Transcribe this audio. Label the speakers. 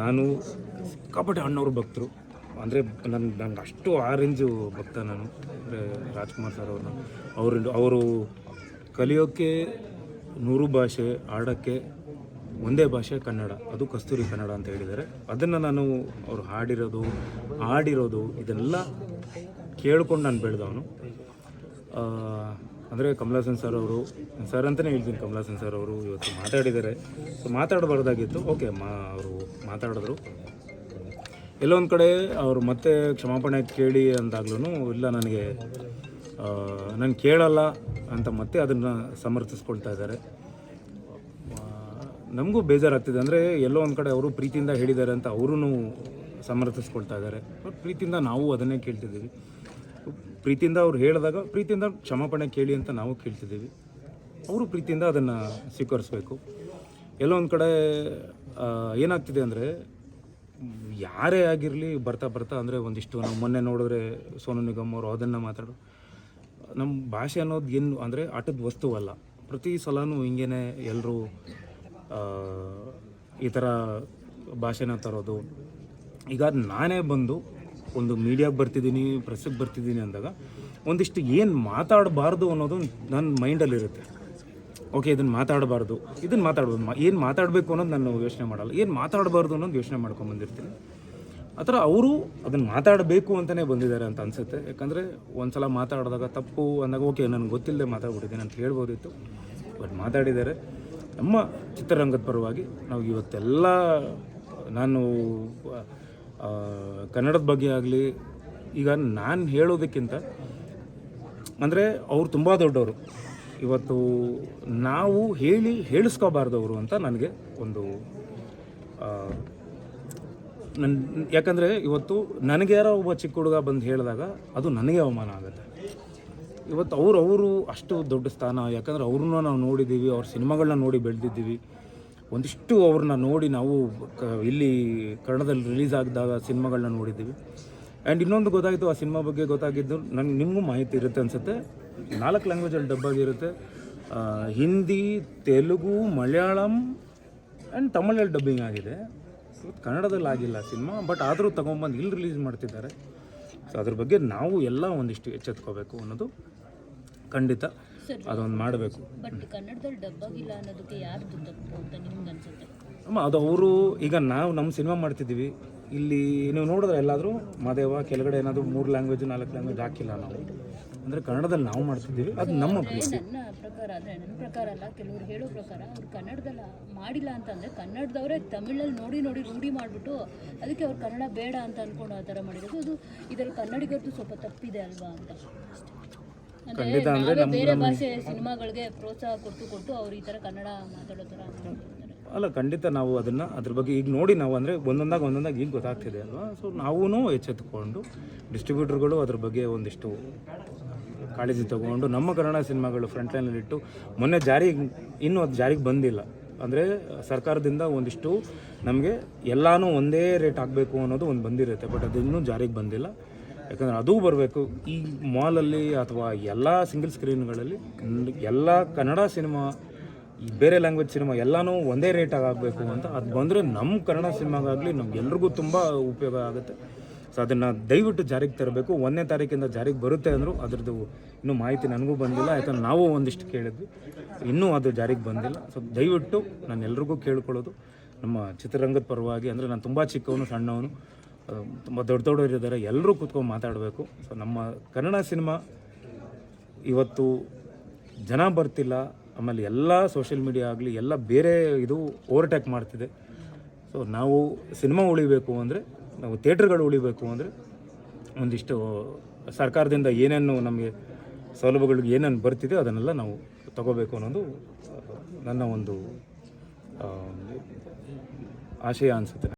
Speaker 1: ನಾನು ಸಿಕ್ಕಾಪಟ್ಟೆ ಅಣ್ಣವ್ರ ಭಕ್ತರು. ಅಂದರೆ ನನ್ನ ನಂಗೆ ಅಷ್ಟು ಆ ಭಕ್ತ ನಾನು. ಅಂದರೆ ರಾಜ್ಕುಮಾರ್ ಸರ್ ಅವ್ರನ್ನ ಅವರು ಅವರು ಕಲಿಯೋಕ್ಕೆ ನೂರು ಭಾಷೆ ಆಡೋಕ್ಕೆ ಒಂದೇ ಭಾಷೆ ಕನ್ನಡ. ಅದು ಕಸ್ತೂರಿ ಕನ್ನಡ ಅಂತ ಹೇಳಿದ್ದಾರೆ. ಅದನ್ನು ನಾನು ಅವ್ರು ಹಾಡಿರೋದು ಆಡಿರೋದು ಇದೆಲ್ಲ ಕೇಳ್ಕೊಂಡು ನಾನು ಬೆಳೆದವನು. ಅಂದರೆ ಕಮಲಾಸನ್ ಸರ್ ಅವರು, ಸರ್ ಅಂತಲೇ ಹೇಳ್ತೀನಿ ಕಮಲಾಸನ್ ಸರ್ ಅವರು ಇವತ್ತು ಮಾತಾಡಿದ್ದಾರೆ. ಸೊ ಮಾತಾಡಬಾರ್ದಾಗಿತ್ತು. ಓಕೆ ಮಾ, ಅವರು ಮಾತಾಡಿದ್ರು. ಎಲ್ಲೋ ಒಂದು ಕಡೆ ಅವರು ಮತ್ತೆ ಕ್ಷಮಾಪಣೆ ಕೇಳಿ ಅಂದಾಗ್ಲೂ ಇಲ್ಲ ನನಗೆ ನಾನು ಕೇಳಲ್ಲ ಅಂತ ಮತ್ತೆ ಅದನ್ನು ಸಮರ್ಥಿಸ್ಕೊಳ್ತಾ ಇದ್ದಾರೆ. ನಮಗೂ ಬೇಜಾರಾಗ್ತಿದೆ. ಅಂದರೆ ಎಲ್ಲೋ ಒಂದು ಕಡೆ ಅವರು ಪ್ರೀತಿಯಿಂದ ಹೇಳಿದ್ದಾರೆ ಅಂತ ಅವರೂ ಸಮರ್ಥಿಸ್ಕೊಳ್ತಾ ಇದ್ದಾರೆ. ಬಟ್ ಪ್ರೀತಿಯಿಂದ ನಾವು ಅದನ್ನೇ ಕೇಳ್ತಿದ್ದೀವಿ. ಪ್ರೀತಿಯಿಂದ ಅವ್ರು ಹೇಳಿದಾಗ, ಪ್ರೀತಿಯಿಂದ ಕ್ಷಮಾಪಣೆ ಕೇಳಿ ಅಂತ ನಾವು ಕೇಳ್ತಿದ್ದೀವಿ. ಅವರು ಪ್ರೀತಿಯಿಂದ ಅದನ್ನು ಸ್ವೀಕರಿಸಬೇಕು. ಎಲ್ಲೋ ಒಂದು ಕಡೆ ಏನಾಗ್ತಿದೆ ಅಂದರೆ, ಯಾರೇ ಆಗಿರಲಿ ಬರ್ತಾ ಬರ್ತಾ ಅಂದರೆ ಒಂದಿಷ್ಟು ನಾವು ಮೊನ್ನೆ ನೋಡಿದ್ರೆ ಸೋನು ನಿಗಮ್ ಅವರು ಅದನ್ನು ಮಾತಾಡೋ ನಮ್ಮ ಭಾಷೆ ಅನ್ನೋದು ಏನು ಅಂದರೆ ಆಟದ ವಸ್ತುವಲ್ಲ ಪ್ರತಿ ಸಲನೂ ಹಿಂಗೇನೆ ಎಲ್ಲರೂ ಈ ಥರ ಭಾಷೆನ ತರೋದು. ಈಗ ನಾನೇ ಬಂದು ಒಂದು ಮೀಡಿಯಾಗೆ ಬರ್ತಿದ್ದೀನಿ ಪ್ರೆಸ್ಸಿಗೆ ಬರ್ತಿದ್ದೀನಿ ಅಂದಾಗ ಒಂದಿಷ್ಟು ಏನು ಮಾತಾಡಬಾರ್ದು ಅನ್ನೋದು ನನ್ನ ಮೈಂಡಲ್ಲಿರುತ್ತೆ ಓಕೆ ಇದನ್ನು ಮಾತಾಡಬಾರ್ದು. ಇದನ್ನು ಮಾತಾಡ್ಬೋದು ಏನು ಮಾತಾಡಬೇಕು ಅನ್ನೋದು ನಾನು ಯೋಚನೆ ಮಾಡಲ್ಲ. ಏನು ಮಾತಾಡಬಾರ್ದು ಅನ್ನೋದು ಯೋಚನೆ ಮಾಡ್ಕೊಂಡು ಬಂದಿರ್ತೀನಿ. ಆ ಥರ ಅವರು ಅದನ್ನು ಮಾತಾಡಬೇಕು ಅಂತಲೇ ಬಂದಿದ್ದಾರೆ ಅಂತ ಅನಿಸುತ್ತೆ. ಯಾಕಂದರೆ ಒಂದ್ಸಲ ಮಾತಾಡಿದಾಗ ತಪ್ಪು ಅಂದಾಗ ಓಕೆ ನನಗೆ ಗೊತ್ತಿಲ್ಲದೆ ಮಾತಾಡ್ಬಿಟ್ಟಿದ್ದೀನಿ ಅಂತ ಹೇಳ್ಬೋದಿತ್ತು. ಬಟ್ ಮಾತಾಡಿದ್ದಾರೆ. ನಮ್ಮ ಚಿತ್ರರಂಗದ ಪರವಾಗಿ ನಾವು ಇವತ್ತೆಲ್ಲ ನಾನು ಕನ್ನಡದ ಬಗ್ಗೆ ಆಗಲಿ, ಈಗ ನಾನು ಹೇಳೋದಕ್ಕಿಂತ, ಅಂದರೆ ಅವ್ರು ತುಂಬ ದೊಡ್ಡವರು. ಇವತ್ತು ನಾವು ಹೇಳಿ ಹೇಳಿಸ್ಕೋಬಾರ್ದವರು ಅಂತ ನನಗೆ ಒಂದು ನನ್ನ ನನ್, ಯಾಕಂದರೆ ಇವತ್ತು ನನಗೆ ಯಾರೋ ಒಬ್ಬ ಚಿಕ್ಕ ಹುಡುಗ ಬಂದು ಹೇಳಿದಾಗ ಅದು ನನಗೆ ಅವಮಾನ ಆಗುತ್ತೆ. ಇವತ್ತು ಅವರು ಅವರು ಅಷ್ಟು ದೊಡ್ಡ ಸ್ಥಾನ, ಯಾಕಂದರೆ ಅವ್ರನ್ನ ನಾವು ನೋಡಿದ್ದೀವಿ, ಅವ್ರ ಸಿನಿಮಾಗಳನ್ನ ನೋಡಿ ಬೆಳೆದಿದ್ದೀವಿ. ಒಂದಿಷ್ಟು ಅವ್ರನ್ನ ನೋಡಿ ನಾವು ಇಲ್ಲಿ ಕನ್ನಡದಲ್ಲಿ ರಿಲೀಸ್ ಆಗಿದಾಗ ಸಿನಿಮಾಗಳನ್ನ ನೋಡಿದ್ದೀವಿ. ಆ್ಯಂಡ್ ಇನ್ನೊಂದು ಗೊತ್ತಾಯಿತು, ಆ ಸಿನಿಮಾ ಬಗ್ಗೆ ಗೊತ್ತಾಗಿದ್ದು ನನಗೆ ನಿಮಗೂ ಮಾಹಿತಿ ಇರುತ್ತೆ ಅನಿಸುತ್ತೆ. ನಾಲ್ಕು ಲ್ಯಾಂಗ್ವೇಜಲ್ಲಿ ಡಬ್ ಆಗಿರುತ್ತೆ. ಹಿಂದಿ, ತೆಲುಗು, ಮಲಯಾಳಂ ಆ್ಯಂಡ್ ತಮಿಳಲ್ಲಿ ಡಬ್ಬಿಂಗ್ ಆಗಿದೆ. ಕನ್ನಡದಲ್ಲಿ ಆಗಿಲ್ಲ ಸಿನಿಮಾ ಬಟ್ ಆದರೂ ತೊಗೊಂಬಂದು ಇಲ್ಲಿ ರಿಲೀಸ್ ಮಾಡ್ತಿದ್ದಾರೆ. ಸೊ ಅದ್ರ ಬಗ್ಗೆ ನಾವು ಎಲ್ಲ ಒಂದಿಷ್ಟು ಎಚ್ಚೆತ್ಕೋಬೇಕು ಅನ್ನೋದು ಖಂಡಿತ. ಅದೊಂದು ಮಾಡಬೇಕು.
Speaker 2: ಬಟ್ ಕನ್ನಡದಲ್ಲಿ ಡಬ್ಬಾಗಿಲ್ಲ ಅನ್ನೋದಕ್ಕೆ ಯಾರ್ದು ತಪ್ಪು ಅಂತ ನಿಮ್ಗೆ ಅನ್ಸುತ್ತೆ?
Speaker 1: ಅಮ್ಮ ಅದು ಅವರು ಈಗ ನಾವು ನಮ್ಮ ಸಿನಿಮಾ ಮಾಡ್ತಿದ್ದೀವಿ. ಇಲ್ಲಿ ನೀವು ನೋಡಿದ್ರೆ ಎಲ್ಲಾದರೂ ಮಾದೇವ ಕೆಳಗಡೆ ಏನಾದರೂ ಮೂರು ಲ್ಯಾಂಗ್ವೇಜ್ ನಾಲ್ಕು ಲ್ಯಾಂಗ್ವೇಜ್ ಹಾಕಿಲ್ಲ ನಾವು. ಅಂದರೆ ಕನ್ನಡದಲ್ಲಿ ನಾವು ಮಾಡ್ತಿದ್ದೀವಿ. ಅದು ನಮ್ಮ
Speaker 2: ನನ್ನ ಪ್ರಕಾರ ಅಂದರೆ ನನ್ನ ಪ್ರಕಾರ ಅಲ್ಲ ಕೆಲವರು ಹೇಳೋ ಪ್ರಕಾರ ಅವ್ರು ಕನ್ನಡದಲ್ಲಿ ಮಾಡಿಲ್ಲ ಅಂತಂದರೆ ಕನ್ನಡದವರೇ ತಮಿಳಲ್ಲಿ ನೋಡಿ ನೋಡಿ ರೂಢಿ ಮಾಡಿಬಿಟ್ಟು ಅದಕ್ಕೆ ಅವ್ರು ಕನ್ನಡ ಬೇಡ ಅಂತ ಅಂದ್ಕೊಂಡು ಆ ಥರ ಮಾಡಿರೋದು. ಅದು ಇದರಲ್ಲಿ ಕನ್ನಡಿಗರದ್ದು ಸ್ವಲ್ಪ ತಪ್ಪಿದೆ ಅಲ್ವಾ ಅಂತ. ಅಂದರೆ ನಾವೇ ಬೇರೆ ಭಾಷೆ ಸಿನಿಮಾಗಳಿಗೆ ಪ್ರೋತ್ಸಾಹ ಕೊಟ್ಟು ಕೊಟ್ಟು ಅವ್ರು ಈ ಥರ ಕನ್ನಡ ಮಾತಾಡೋ ಥರ ಮಾಡ್ತಿದ್ದಾರೆ
Speaker 1: ಅಲ್ಲ ಖಂಡಿತ ನಾವು ಅದನ್ನು ಅದ್ರ ಬಗ್ಗೆ ಈಗ ನೋಡಿ ನಾವು ಅಂದರೆ ಒಂದೊಂದಾಗ ಒಂದೊಂದಾಗ ಈಗ ಗೊತ್ತಾಗ್ತಿದೆ ಅಲ್ವಾ? ಸೊ ನಾವೂ ಎಚ್ಚೆತ್ತುಕೊಂಡು ಡಿಸ್ಟ್ರಿಬ್ಯೂಟರ್ಗಳು ಅದ್ರ ಬಗ್ಗೆ ಒಂದಿಷ್ಟು ಕಾಳಜಿ ತಗೊಂಡು ನಮ್ಮ ಕನ್ನಡ ಸಿನಿಮಾಗಳು ಫ್ರಂಟ್ ಲೈನಲ್ಲಿ ಇಟ್ಟು ಮೊನ್ನೆ ಜಾರಿಗೆ ಇನ್ನೂ ಅದು ಜಾರಿಗೆ ಬಂದಿಲ್ಲ. ಅಂದರೆ ಸರ್ಕಾರದಿಂದ ಒಂದಿಷ್ಟು ನಮಗೆ ಎಲ್ಲನೂ ಒಂದೇ ರೇಟ್ ಆಗಬೇಕು ಅನ್ನೋದು ಒಂದು ಬಂದಿರುತ್ತೆ ಬಟ್ ಅದು ಇನ್ನೂ ಜಾರಿಗೆ ಬಂದಿಲ್ಲ. ಯಾಕಂದರೆ ಅದೂ ಬರಬೇಕು. ಈ ಮಾಲಲ್ಲಿ ಅಥವಾ ಎಲ್ಲ ಸಿಂಗಲ್ ಸ್ಕ್ರೀನ್ಗಳಲ್ಲಿ ಎಲ್ಲ ಕನ್ನಡ ಸಿನಿಮಾ ಬೇರೆ ಲ್ಯಾಂಗ್ವೇಜ್ ಸಿನಿಮಾ ಎಲ್ಲನೂ ಒಂದೇ ರೇಟಾಗಿ ಆಗಬೇಕು ಅಂತ ಅದು ಬಂದರೆ ನಮ್ಮ ಕನ್ನಡ ಸಿನಿಮಾಗಾಗಲಿ ನಮ್ಗೆಲ್ರಿಗೂ ತುಂಬ ಉಪಯೋಗ ಆಗುತ್ತೆ. ಸೊ ಅದನ್ನು ದಯವಿಟ್ಟು ಜಾರಿಗೆ ತರಬೇಕು. ಒಂದನೇ ತಾರೀಕಿಂದ ಜಾರಿಗೆ ಬರುತ್ತೆ ಅಂದರು ಅದ್ರದ್ದು ಇನ್ನೂ ಮಾಹಿತಿ ನನಗೂ ಬಂದಿಲ್ಲ. ಯಾಕಂದ್ರೆ ನಾವು ಒಂದಿಷ್ಟು ಕೇಳಿದ್ವಿ. ಇನ್ನೂ ಅದು ಜಾರಿಗೆ ಬಂದಿಲ್ಲ. ಸೊ ದಯವಿಟ್ಟು ನಾನು ಎಲ್ರಿಗೂ ಕೇಳ್ಕೊಳ್ಳೋದು. ನಮ್ಮ ಚಿತ್ರರಂಗದ ಪರವಾಗಿ ಅಂದರೆ ನಾನು ತುಂಬ ಚಿಕ್ಕವನು, ಸಣ್ಣವನು. ತುಂಬ ದೊಡ್ಡ ದೊಡ್ಡವರು ಇದ್ದಾರೆ ಎಲ್ಲರೂ ಕೂತ್ಕೊಂಡು ಮಾತಾಡಬೇಕು. ಸೊ ನಮ್ಮ ಕನ್ನಡ ಸಿನಿಮಾ ಇವತ್ತು ಜನ ಬರ್ತಿಲ್ಲ, ಆಮೇಲೆ ಎಲ್ಲ ಸೋಷಿಯಲ್ ಮೀಡಿಯಾ ಆಗಲಿ, ಎಲ್ಲ ಬೇರೆ ಇದು ಓವರ್ಟೇಕ್ ಮಾಡ್ತಿದೆ. ಸೊ ನಾವು ಸಿನಿಮಾ ಉಳಿಬೇಕು ಅಂದರೆ, ನಾವು ಥಿಯೇಟ್ರ್ಗಳು ಉಳಿಬೇಕು ಅಂದರೆ, ಒಂದಿಷ್ಟು ಸರ್ಕಾರದಿಂದ ಏನೇನು ನಮಗೆ ಸೌಲಭ್ಯಗಳಿಗೆ ಏನೇನು ಬರ್ತಿದೆ ಅದನ್ನೆಲ್ಲ ನಾವು ತಗೋಬೇಕು ಅನ್ನೋದು, ನನ್ನ ಒಂದು ಆಶಯ ಅನಿಸುತ್ತೆ.